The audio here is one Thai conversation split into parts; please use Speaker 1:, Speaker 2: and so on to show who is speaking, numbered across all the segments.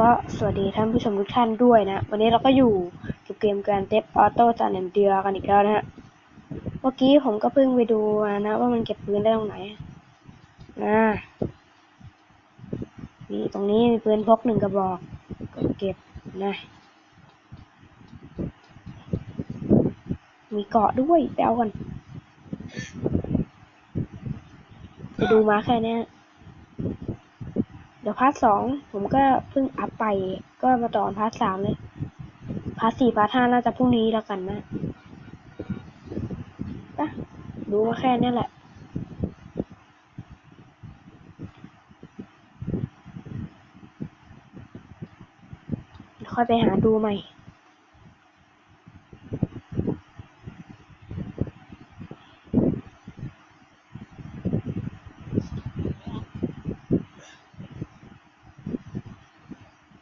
Speaker 1: ก็สวัสดีท่านผู้ชมทุกท่านด้วยนะ วันนี้เราก็อยู่กับเกมการเทปออโต้จานเดียกันอีกแล้วนะฮะ เมื่อกี้ผมก็เพิ่งไปดูนะ ว่ามันเก็บปืนได้ตรงไหนนะนี่ตรงนี้มีปืนพกหนึ่งกระบอกก็เก็บนะ มีเกาะด้วยไปเอากัน ไปดูมาแค่เนี้ย ดี๋ยวพาร์ทสองผมก็เพิ่งอัพไป ก็มาต่อพาร์ทสามเลย พาร์ทสี่พาร์ทห้าน่าจะพรุ่งนี้แล้วกันนะปะดูมาแค่เนี้ยแหละค่อยไปหาดูใหม่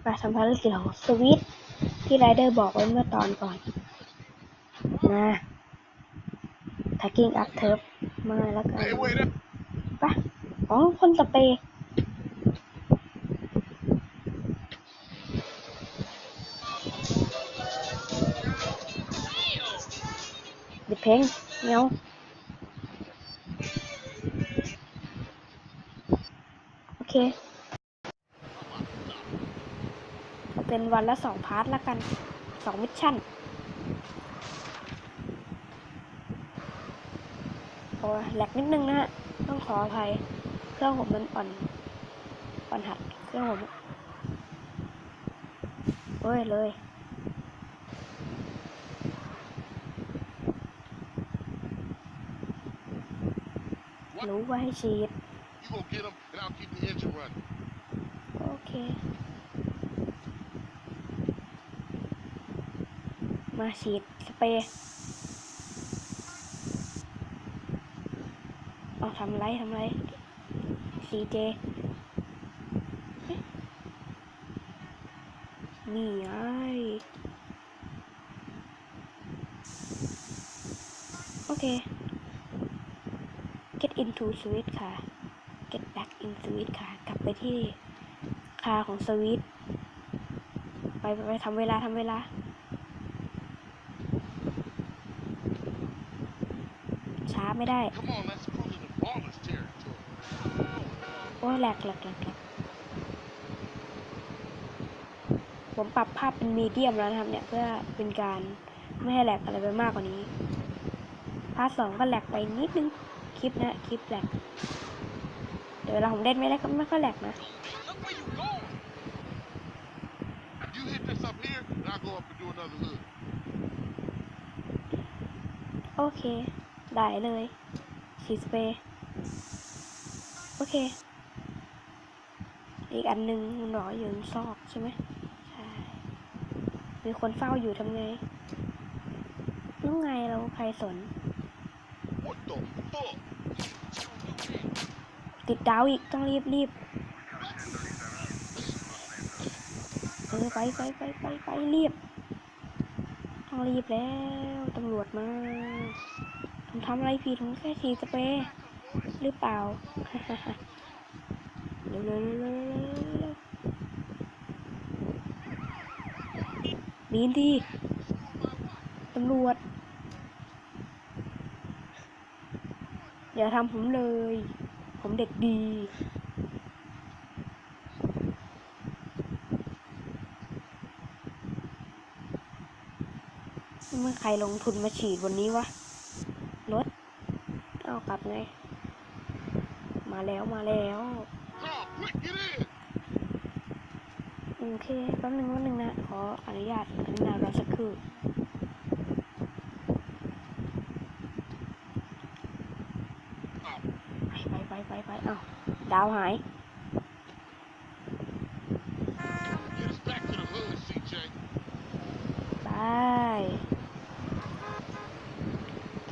Speaker 1: มาทำภารกิจของสวิตที่ไรเดอร์บอกไว้เมื่อตอนก่อนนะทักกิ้งอัพเทิร์ฟมาแล้วกันปะอ๋อคนสเปย์เด็ดเพลงเงี้ยวโอเค เอาเป็นวันละสองพาร์ทละกันสองมิชชั่น โอ้ยแหลกนิดนึงนะฮะ ต้องขออภัย เครื่องผมมันอ่อน อ่อนหัด เครื่องผมโอ้ย เลยรู้ว่าให้ฉีด
Speaker 2: You gonna get him, and I'll keep the engine running.
Speaker 1: โอเค มาฉีดสเปรย์เอาทำไรทำไรซีเจนี่ไงโอเค get into switch ค่ะ get back in switch ค่ะ กลับไปที่คาของสวิตไปไปทำเวลาทำเวลา ช้า ไม่ได้
Speaker 2: Come on, let's cruise into Ballas territory.
Speaker 1: โอ้ยแหลกแหลกแหลกแหลกผมปรับภาพเป็นมีเดียมแล้วนะครับเนี่ยเพื่อเป็นการไม่ให้แหลกอะไรไปมากกว่านี้ พาร์ทสองก็แหลกไปนิดนึง คลิปนะคลิปแหลกเดี๋ยวเวลาผมเล่นไม่ได้ก็ไม่ค่อยแหลกนะ
Speaker 2: Look where you going. You hit this up here, and I'll go up and do another hood.
Speaker 1: โอเค ได้เลยฉีดสเปรย์โอเค อีกอันหนึ่งมันออยู่ในซอกใช่ไหมใช่ มีคนเฝ้าอยู่ทำไงแล้วไงเราใครสน ติดดาวอีกต้องรีบรีบเออไปไปไปไปไปรีบ ต้องรีบแล้วตำรวจมา ผมทำอะไรผิดผมแค่ฉีดสเปรย์หรือเปล่าเร็วเร็วเร็วบีนดีตำรวจ อย่าทำผมเลย ผมเด็กดีเมื่อใครลงทุนมาฉีดวันนี้วะ เอากลับไงมาแล้วมาแล้ว
Speaker 2: Come on, quick, get in.
Speaker 1: โอเคแป๊บนึงแป๊บนึงนะ ขออนุญาตอนุญาตรอสักครู่ไปไปไปไปไปเอ้าดาวหาย
Speaker 2: Get us back to the hood, CJ.
Speaker 1: ไป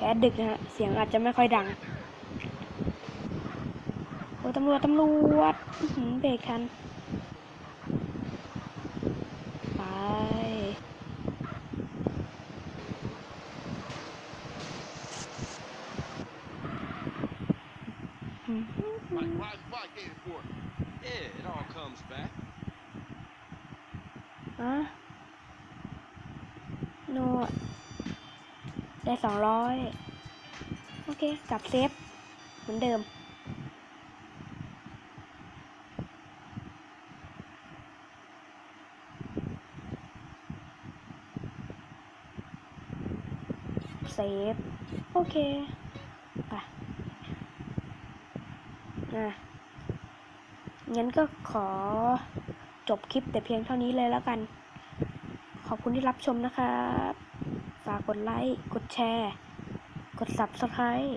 Speaker 1: แคสดึกนะฮะ เสียงอาจจะไม่ค่อยดัง โอ้ยตำรวจ ตำรวจอื้อหือเบรกทัน ไปอื้อหือ
Speaker 2: Like riding bike, ain't it, for it?
Speaker 3: Yeah, it all comes back.
Speaker 1: อะโน ได้สองร้อยโอเค กลับเซฟ เหมือนเดิม เซฟ โอเคไปอะงั้นก็ขอจบคลิปแต่เพียงเท่านี้เลยแล้วกัน ขอบคุณที่รับชมนะครับ ฝากกดไลค์ กดแชร์ กด subscribe